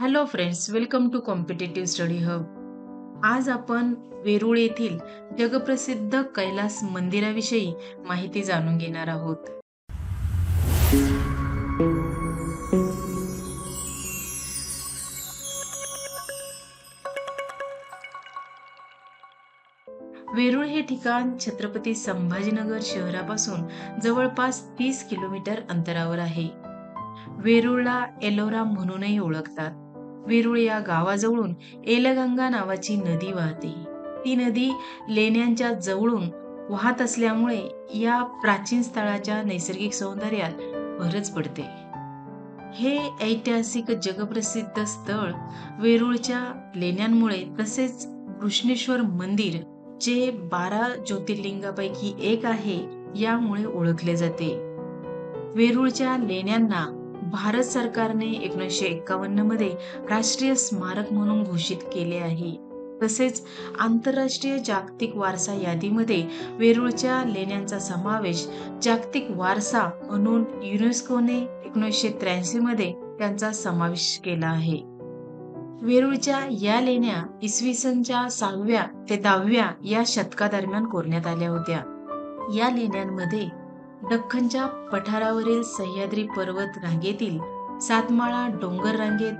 Hello friends welcome to competitive study hub आज आपण वेरूळ येथील जगप्रसिद्ध कैलास मंदिराविषयी माहिती जाणून घेणार आहोत. वेरूळ हे ठिकाण छत्रपती संभाजीनगर शहरापासून जवळपास तीस किलोमीटर अंतरावर आहे. वेरूळला एलोरा म्हणूनही ओळखतात. वेरूळ या गावाजवळून एलगंगा नावाची नदी वाहते. ती नदी लेण्यांच्या जवळून वाहत असल्यामुळे या प्राचीन स्थळाच्या नैसर्गिक सौंदर्यात भरच पडते. हे ऐतिहासिक जगप्रसिद्ध स्थळ वेरूळच्या लेण्यांमुळे तसेच कृष्णेश्वर मंदिर जे बारा ज्योतिर्लिंगापैकी एक आहे यामुळे ओळखले जाते. वेरूळच्या लेण्यांना भारत सरकारने एकोणीसशे एक्कावन्नमध्ये राष्ट्रीय स्मारक म्हणून घोषित केले आहे. तसेच आंतरराष्ट्रीय जागतिक वारसा यादीमध्ये वेरूळच्या लेण्यांचा समावेश जागतिक वारसा म्हणून युनेस्कोने एकोणीसशे त्र्याऐंशी मध्ये त्यांचा समावेश केला आहे. वेरूळच्या या लेण्या इसवी सनच्या सहाव्या ते दहाव्या या शतकादरम्यान कोरण्यात आल्या होत्या. या लेण्यांमध्ये दख्खनच्या पठारावरील सह्याद्री पर्वत रांगेतील सातमाळा डोंगर रांगेत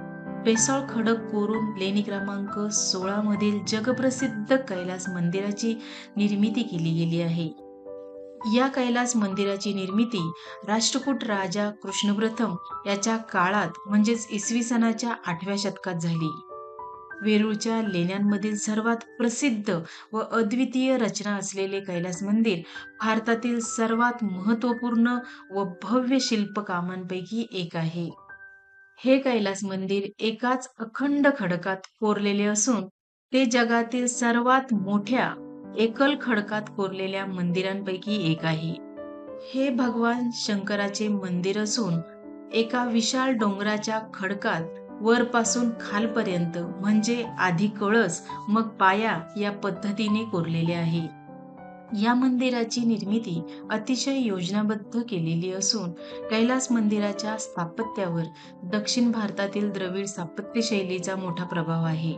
बेसाळ खडक कोरून लेणी क्रमांक सोळा मधील जगप्रसिद्ध कैलास मंदिराची निर्मिती केली गेली आहे. या कैलास मंदिराची निर्मिती राष्ट्रकूट राजा कृष्णप्रथम याच्या काळात म्हणजेच इसवी सनाच्या आठव्या शतकात झाली. वेरूळच्या लेण्यांमधील सर्वात प्रसिद्ध व अद्वितीय रचना असलेले कैलास मंदिर भारतातील सर्वात महत्त्वपूर्ण व भव्य शिल्पकामांपैकी एक आहे. हे कैलास मंदिर एकाच अखंड खडकात कोरलेले असून ते जगातील सर्वात मोठ्या एकल खडकात कोरलेल्या मंदिरांपैकी एक आहे. हे भगवान शंकराचे मंदिर असून एका विशाल डोंगराच्या खडकात वरपासून खालपर्यंत म्हणजे आधी कळस मग पाया या पद्धतीने कोरलेले आहे. या मंदिराची निर्मिती अतिशय योजनाबद्ध केलेली असून कैलास मंदिराच्या स्थापत्यावर दक्षिण भारतातील द्रविड स्थापत्यशैलीचा मोठा प्रभाव आहे.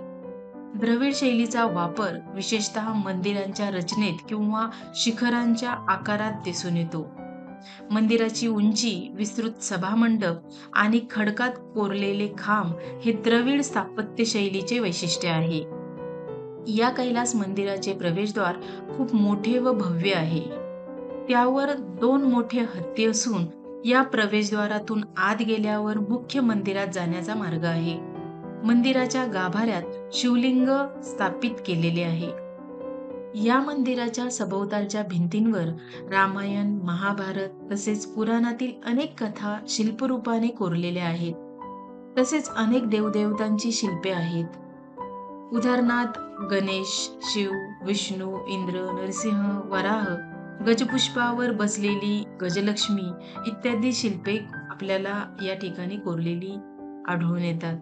द्रविड शैलीचा वापर विशेषतः मंदिरांच्या रचनेत किंवा शिखरांच्या आकारात दिसून येतो. मंदिराची उंची विस्तृत सभामंडप आणि खडकात कोरलेले खांब हे द्रविड स्थापत्यशैलीचे वैशिष्ट्य आहे. या कैलास मंदिराचे प्रवेशद्वार खूप मोठे व भव्य आहे. त्यावर दोन मोठे हत्ती असून या प्रवेशद्वारातून आत गेल्यावर मुख्य मंदिरात जाण्याचा मार्ग आहे. मंदिराच्या गाभाऱ्यात शिवलिंग स्थापित केलेले आहे. या मंदिराच्या सभोवतालच्या भिंतींवर रामायण महाभारत तसेच पुराणातील अनेक कथा शिल्परूपाने कोरलेल्या आहेत. तसेच अनेक देवदेवतांची शिल्पे आहेत. उदाहरणार्थ गणेश शिव विष्णू इंद्र नरसिंह वराह गजपुष्पावर बसलेली गजलक्ष्मी इत्यादी शिल्पे आपल्याला या ठिकाणी कोरलेली आढळून येतात.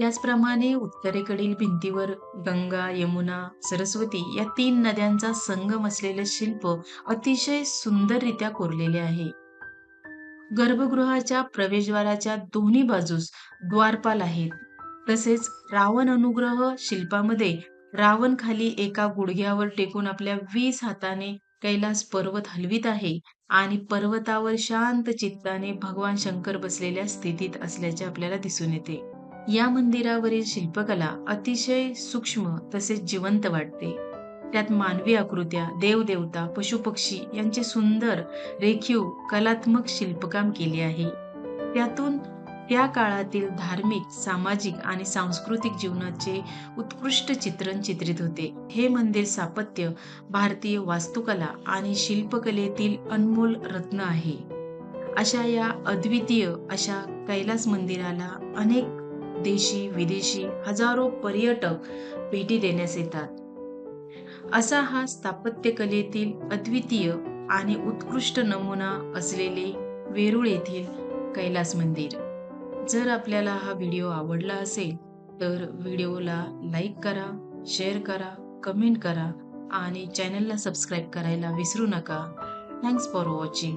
त्याचप्रमाणे उत्तरेकडील भिंतीवर गंगा यमुना सरस्वती या तीन नद्यांचा संगम असलेले शिल्प अतिशय सुंदररित्या कोरलेले आहे. गर्भगृहाच्या प्रवेशद्वाराच्या दोन्ही बाजूस द्वारपाल आहेत. तसेच रावण अनुग्रह शिल्पामध्ये रावण खाली एका गुडघ्यावर टेकून आपल्या वीस हाताने कैलास पर्वत हलवित आहे आणि पर्वतावर शांत चित्ताने भगवान शंकर बसलेल्या स्थितीत असल्याचे आपल्याला दिसून येते. या मंदिरावरील शिल्पकला अतिशय सूक्ष्म तसेच जिवंत वाटते. त्यात मानवी आकृत्या देवदेवता पशुपक्षी यांचे सुंदर रेखीव कलात्मक शिल्पकाम केले आहे. त्यातून त्या काळातील धार्मिक सामाजिक आणि सांस्कृतिक जीवनाचे उत्कृष्ट चित्रण चित्रित होते. हे मंदिर स्थापत्य भारतीय वास्तुकला आणि शिल्पकलेतील अनमोल रत्न आहे. अशा या अद्वितीय अशा कैलास मंदिराला अनेक देशी विदेशी हजारो पर्यटक भेटी देण्यास येतात. असा हा स्थापत्यकलेतील अद्वितीय आणि उत्कृष्ट नमुना असलेले वेरूळ येथील कैलास मंदिर. जर आपल्याला हा व्हिडिओ आवडला असेल तर व्हिडिओला लाईक करा शेअर करा कमेंट करा आणि चॅनलला सबस्क्राईब करायला विसरू नका. Thanks for watching